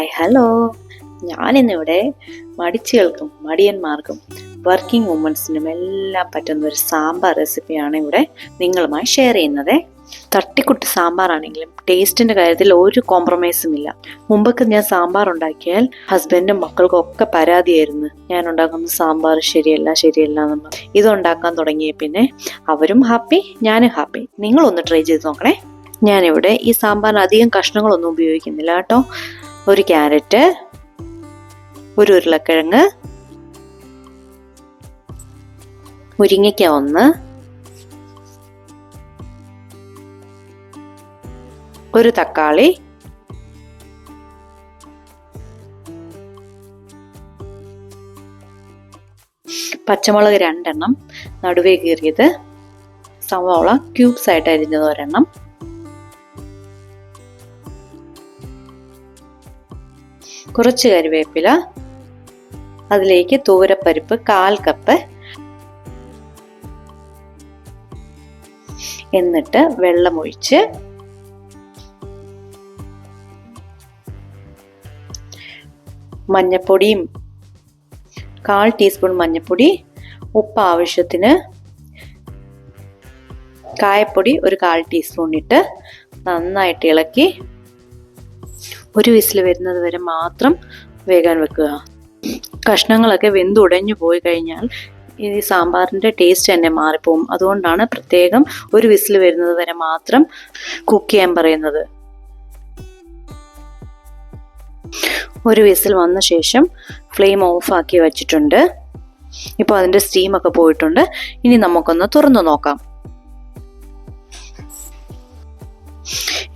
Hi hello ഞാനിന്നിവിടെ മടിച്ചുകൾക്കും മടിയന്മാർക്കും working വുമൻസിനും എല്ലാം പറ്റുന്ന ഒരു സാമ്പാർ റെസിപ്പിയാണ് ഇവിടെ നിങ്ങളുമായി ഷെയർ ചെയ്യുന്നത്. തട്ടിക്കുട്ടി സാമ്പാറാണെങ്കിലും ടേസ്റ്റിന്റെ കാര്യത്തിൽ ഒരു കോംപ്രമൈസും ഇല്ല. മുമ്പൊക്കെ ഞാൻ സാമ്പാർ ഉണ്ടാക്കിയാൽ ഹസ്ബൻഡും മക്കൾക്കും ഒക്കെ പരാതിയായിരുന്നു. ഞാൻ ഉണ്ടാക്കുന്ന സാമ്പാർ ശരിയല്ല ശരിയല്ല ഇത് ഉണ്ടാക്കാൻ തുടങ്ങിയ പിന്നെ അവരും ഹാപ്പി ഞാനും ഹാപ്പി നിങ്ങളൊന്ന് ട്രൈ ചെയ്ത് നോക്കണേ. ഞാനിവിടെ ഈ സാമ്പാറിന് അധികം കഷ്ണങ്ങളൊന്നും ഉപയോഗിക്കുന്നില്ല കേട്ടോ. ഒരു ക്യാരറ്റ് ഒരു ഉരുളക്കിഴങ്ങ് മുരിങ്ങയ്ക്ക ഒന്ന് ഒരു തക്കാളി പച്ചമുളക് രണ്ടെണ്ണം നടുവേ കീറിയത് സവാള ക്യൂബ്സ് ആയിട്ട് അരിഞ്ഞത് ഒരെണ്ണം. കുറച്ച് കരിവേപ്പില അതിലേക്ക് തൂരപ്പരിപ്പ് കാൽ കപ്പ് എന്നിട്ട് വെള്ളമൊഴിച്ച് മഞ്ഞപ്പൊടിയും കാൽ ടീസ്പൂൺ മഞ്ഞപ്പൊടി ഉപ്പ് ആവശ്യത്തിന് കായപ്പൊടി ഒരു കാൽ ടീസ്പൂൺ ഇട്ട് നന്നായിട്ട് ഇളക്കി ഒരു വിസിൽ വരുന്നത് വരെ മാത്രം വേകാൻ വെക്കുക. കഷ്ണങ്ങളൊക്കെ വെന്തുടഞ്ഞു പോയി കഴിഞ്ഞാൽ ഈ സാമ്പാറിന്റെ ടേസ്റ്റ് തന്നെ മാറിപ്പോവും. അതുകൊണ്ടാണ് പ്രത്യേകം ഒരു വിസിൽ വരുന്നത് വരെ മാത്രം കുക്ക് ചെയ്യാൻ പറയുന്നത്. ഒരു വിസിൽ വന്ന ശേഷം ഫ്ലെയിം ഓഫ് ആക്കി വെച്ചിട്ടുണ്ട്. ഇപ്പോൾ അതിന്റെ സ്റ്റീമൊക്കെ പോയിട്ടുണ്ട്. ഇനി നമുക്കൊന്ന് തുറന്നു നോക്കാം.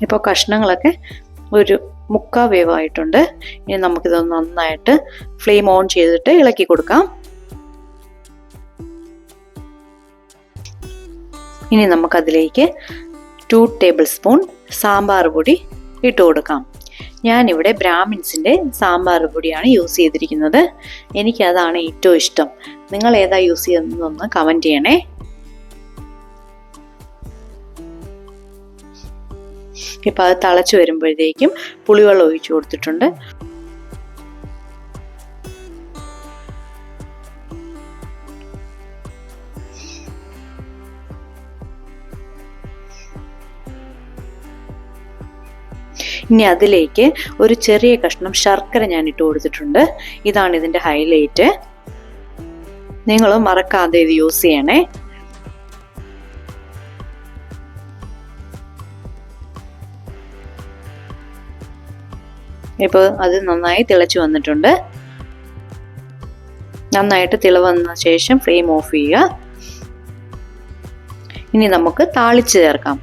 ഇപ്പോൾ കഷ്ണങ്ങളൊക്കെ ഒരു മുക്കാ വേവായിട്ടുണ്ട് ഇനി നമുക്കിത് നന്നായിട്ട് ഫ്ലെയിം ഓൺ ചെയ്തിട്ട് ഇളക്കി കൊടുക്കാം. ഇനി നമുക്കതിലേക്ക് ടു ടേബിൾ സ്പൂൺ സാമ്പാർ പൊടി ഇട്ട് കൊടുക്കാം. ഞാനിവിടെ ബ്രാഹ്മിൻസിന്റെ സാമ്പാർ പൊടിയാണ് യൂസ് ചെയ്തിരിക്കുന്നത്. എനിക്കതാണ് ഏറ്റവും ഇഷ്ടം. നിങ്ങൾ ഏതാ യൂസ് ചെയ്യുന്നതെന്ന് കമന്റ് ചെയ്യണേ. ഇപ്പം അത് തിളച്ച് വരുമ്പോഴത്തേക്കും പുളിവെള്ളം ഒഴിച്ചു കൊടുത്തിട്ടുണ്ട്. ഇനി അതിലേക്ക് ഒരു ചെറിയ കഷ്ണം ശർക്കര ഞാൻ ഇട്ട് കൊടുത്തിട്ടുണ്ട്. ഇതാണ് ഇതിന്റെ ഹൈലൈറ്റ് നിങ്ങൾ മറക്കാതെ ഇത് യൂസ് ചെയ്യണേ. ഇപ്പോൾ അത് നന്നായി തിളച്ചു വന്നിട്ടുണ്ട്. നന്നായിട്ട് തിള വന്ന ശേഷം ഫ്ലെയിം ഓഫ് ചെയ്യുക. ഇനി നമുക്ക് താളിച്ച് ചേർക്കാം.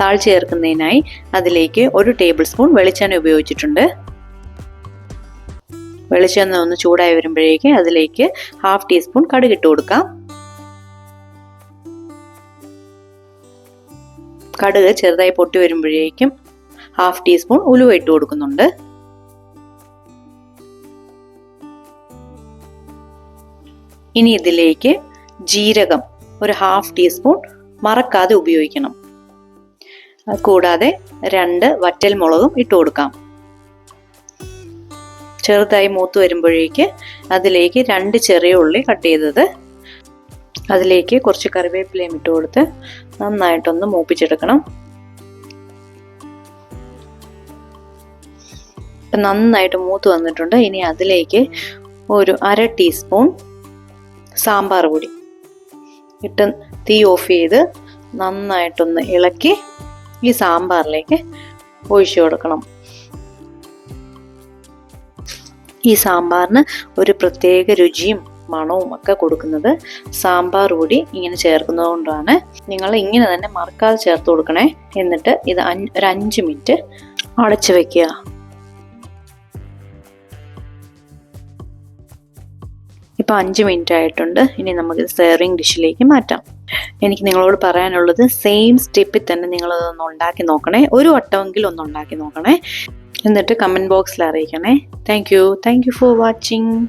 താളിച്ച് ചേർക്കുന്നതിനായി അതിലേക്ക് ഒരു ടേബിൾ സ്പൂൺ വെളിച്ചെണ്ണ ഉപയോഗിച്ചിട്ടുണ്ട്. വെളിച്ചെണ്ണ ഒന്ന് ചൂടായി വരുമ്പോഴേക്ക് അതിലേക്ക് ഹാഫ് ടീസ്പൂൺ കടുക് ഇട്ട് കൊടുക്കാം. കടുക് ചെറുതായി പൊട്ടി വരുമ്പോഴേക്കും ഹാഫ് ടീസ്പൂൺ ഉലുവ ഇട്ട് കൊടുക്കുന്നുണ്ട്. ഇനി ഇതിലേക്ക് ജീരകം ഒരു ഹാഫ് ടീസ്പൂൺ മറക്കാതെ ഉപയോഗിക്കണം. കൂടാതെ രണ്ട് വറ്റൽ മുളകും ഇട്ട് കൊടുക്കാം. ചെറുതായി മൂത്ത് വരുമ്പോഴേക്ക് അതിലേക്ക് രണ്ട് ചെറിയ ഉള്ളി കട്ട് ചെയ്തത്. അതിലേക്ക് കുറച്ച് കറിവേപ്പിലയും ഇട്ട് കൊടുത്ത് നന്നായിട്ടൊന്ന് മൂപ്പിച്ചെടുക്കണം. നന്നായിട്ട് മൂത്ത് വന്നിട്ടുണ്ട്. ഇനി അതിലേക്ക് ഒരു അര ടീസ്പൂൺ സാമ്പാർ പൊടി ഇട്ട് തീ ഓഫ് ചെയ്ത് നന്നായിട്ടൊന്ന് ഇളക്കി ഈ സാമ്പാറിലേക്ക് ഒഴിച്ചു കൊടുക്കണം. ഈ സാമ്പാറിന് ഒരു പ്രത്യേക രുചിയും മണവും ഒക്കെ കൊടുക്കുന്നത് സാമ്പാർ പൊടി ഇങ്ങനെ ചേർക്കുന്നത് കൊണ്ടാണ്. നിങ്ങൾ ഇങ്ങനെ തന്നെ മറക്കാതെ ചേർത്ത് കൊടുക്കണേ. എന്നിട്ട് ഇത് ഒരു അഞ്ച് മിനിറ്റ് അടച്ചു വെക്കുക. ഇപ്പോൾ അഞ്ച് മിനിറ്റ് ആയിട്ടുണ്ട്. ഇനി നമുക്ക് സെർവിങ് ഡിഷിലേക്ക് മാറ്റാം. എനിക്ക് നിങ്ങളോട് പറയാനുള്ളത് സെയിം സ്റ്റെപ്പിൽ തന്നെ നിങ്ങളതൊന്ന് ഉണ്ടാക്കി നോക്കണേ. ഒരു വട്ടമെങ്കിലും ഒന്ന് ഉണ്ടാക്കി നോക്കണേ. എന്നിട്ട് കമന്റ് ബോക്സിൽ അറിയിക്കണേ. Thank you thank you for watching